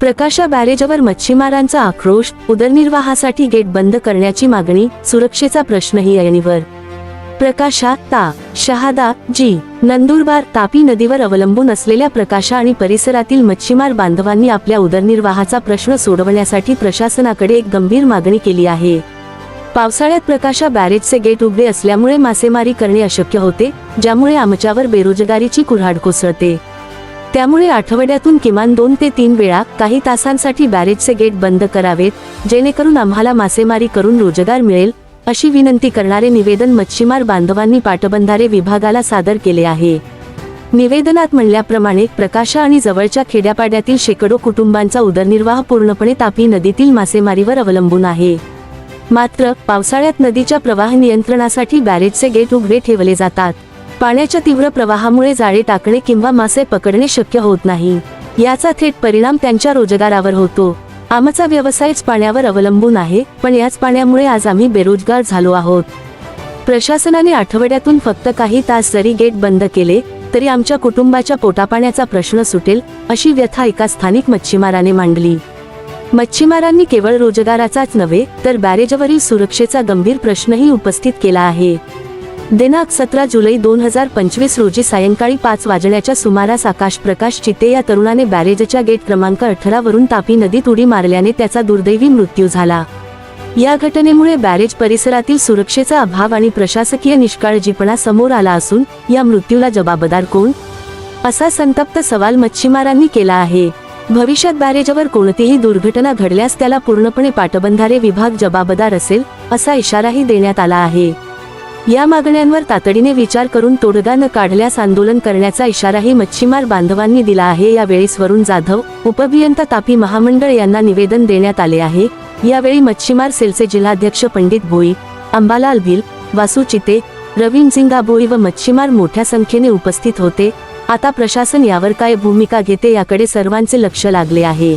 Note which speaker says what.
Speaker 1: प्रकाशा बॅरेजवर मच्छीमारांचा आक्रोश उदरनिर्वाहासाठी गेट बंद करण्याची मागणी सुरक्षेचा प्रश्नही ऐनीवर प्रकाशा ता शहादा जी नंदुरबार तापी नदीवर अवलंबून असलेल्या प्रकाशा आणि परिसरातील मच्छीमार बांधवांनी आपल्या उदरनिर्वाहाचा प्रश्न सोडवण्यासाठी प्रशासनाकडे एक गंभीर मागणी केली आहे. पावसाळ्यात प्रकाशा बॅरेजचे गेट उघडे असल्यामुळे मासेमारी करणे अशक्य होते ज्यामुळे आमच्यावर बेरोजगारीची कुऱ्हाड कोसळते. त्यामुळे आठवड्यातून किमान दोन ते तीन वेळा काही तासांसाठी बॅरेजचे गेट बंद करावेत जेणेकरून आम्हाला मासेमारी करून रोजगार मिळेल अशी विनंती करणारे निवेदन मच्छीमार बांधवांनी पाटबंधारे विभागाला सादर केले आहे. निवेदनात म्हणल्याप्रमाणे प्रकाशा आणि जवळच्या खेड्यापाड्यातील शेकडो कुटुंबांचा उदरनिर्वाह पूर्णपणे तापी नदीतील मासेमारीवर अवलंबून आहे. मात्र पावसाळ्यात नदीच्या प्रवाह नियंत्रणासाठी बॅरेजचे गेट उघडे ठेवले जातात. पाण्याच्या तीव्र प्रवाहामुळे जाळे टाकणे किंवा मासे पकडणे शक्य होत नाही. याचा थेट परिणाम त्यांच्या रोजगारावर होतो. आमचा व्यवसायच पाण्यावर अवलंबून आहे पण याच पाण्यामुळे आज आम्ही बेरोजगार झालो आहोत. प्रशासनाने आठवड्यातून फक्त काही तास जरी गेट बंद केले तरी आमच्या कुटुंबाच्या पोटापाण्याचा प्रश्न सुटेल अशी व्यथा एका स्थानिक मच्छीमाराने मांडली. मच्छीमारांनी केवळ रोजगाराचाच नव्हे तर बॅरेजवरील सुरक्षेचा गंभीर प्रश्नही उपस्थित केला आहे. दिनांक सतरा जुलै दोन हजार पंचवीस रोजी सायंकाळी पाच वाजण्याच्या सुमारास आकाश प्रकाश चिते या तरुणाने बॅरेजच्या गेट क्रमांक अठरावरून तापी नदीत उडी मारल्याने त्याचा दुर्दैवी मृत्यू झाला. या घटनेमुळे बॅरेज परिसरातील सुरक्षेचा अभाव आणि प्रशासकीय निष्काळजीपणा समोर आला असून या मृत्यूला जबाबदार कोण? असा संतप्त सवाल मच्छीमारांनी केला आहे. भविष्यात बॅरेजवर कोणतीही दुर्घटना घडल्यास त्याला पूर्णपणे पाटबंधारे विभाग जबाबदार असेल असा इशाराही देण्यात आला आहे. या मागण्यांवर तातडीने विचार करून तोडगा न काढल्यास आंदोलन करण्याचा इशाराही मच्छीमार बांधवांनी दिला आहे. यावेळी स्वरून जाधव उपभियंता तापी महामंडळ यांना निवेदन देण्यात आले आहे. यावेळी मच्छीमार सेलचे जिल्हाध्यक्ष पंडित भोई अंबालाल भिल वासू चिते रवीन झिंगा भोई व मच्छीमार मोठ्या संख्येने उपस्थित होते. आता प्रशासन यावर काय भूमिका घेते याकडे सर्वांचे लक्ष लागले आहे.